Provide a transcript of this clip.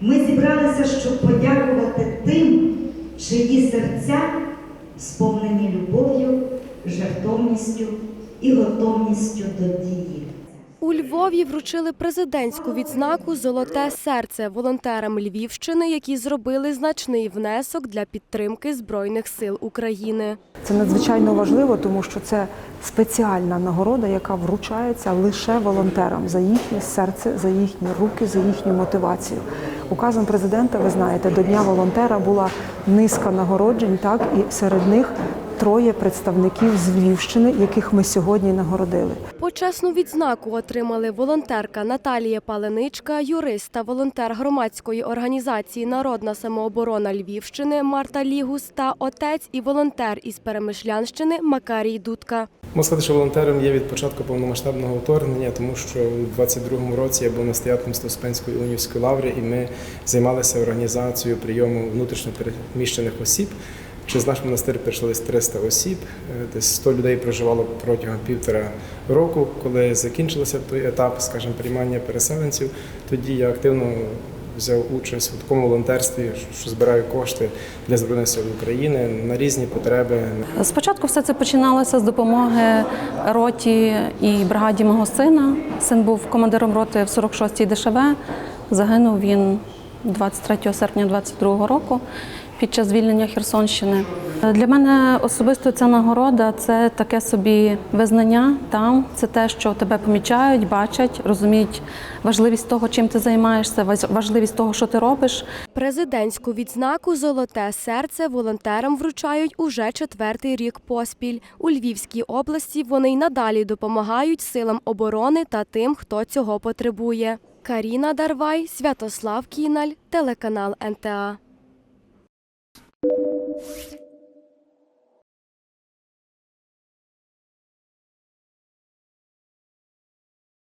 Ми зібралися, щоб подякувати тим, чиї серця сповнені любов'ю, жертовністю і готовністю до дії. У Львові вручили президентську відзнаку Золоте серце волонтерам Львівщини, які зробили значний внесок для підтримки Збройних сил України. Це надзвичайно важливо, тому що це спеціальна нагорода, яка вручається лише волонтерам за їхнє серце, за їхні руки, за їхню мотивацію. Указом президента, ви знаєте, до Дня волонтера була низка нагороджень, так і серед них троє представників з Львівщини, яких ми сьогодні нагородили. Почесну відзнаку отримали волонтерка Наталія Паленичка, юрист та волонтер громадської організації Народна самооборона Львівщини Марта Лігус та отець і волонтер із Перемишлянщини Макарій Дудка. Можу сказати, що волонтером є від початку повномасштабного вторгнення, тому що у 22-му році я був настоятелем Стоспенської унівської лаври, і ми займалися організацією прийому внутрішньо переміщених осіб. Через наш монастир прийшли 300 осіб, е, десь 100 людей проживало протягом півтора року. Коли закінчився той етап, скажімо, приймання переселенців, тоді я активно взяв участь у такому волонтерстві, що збираю кошти для Збройних сил України на різні потреби, Спочатку все це починалося з допомоги роті і бригаді мого сина. Син був командиром роти в 46-й ДШВ. Загинув він 23 серпня 22 року під час звільнення Херсонщини. Для мене особисто ця нагорода це таке собі визнання там. Це те, що тебе помічають, бачать, розуміють важливість того, чим ти займаєшся, важливість того, що ти робиш. Президентську відзнаку Золоте серце волонтерам вручають уже четвертий рік поспіль. У Львівській області вони й надалі допомагають силам оборони та тим, хто цього потребує. Каріна Дарвай, Святослав Кіналь, телеканал НТА.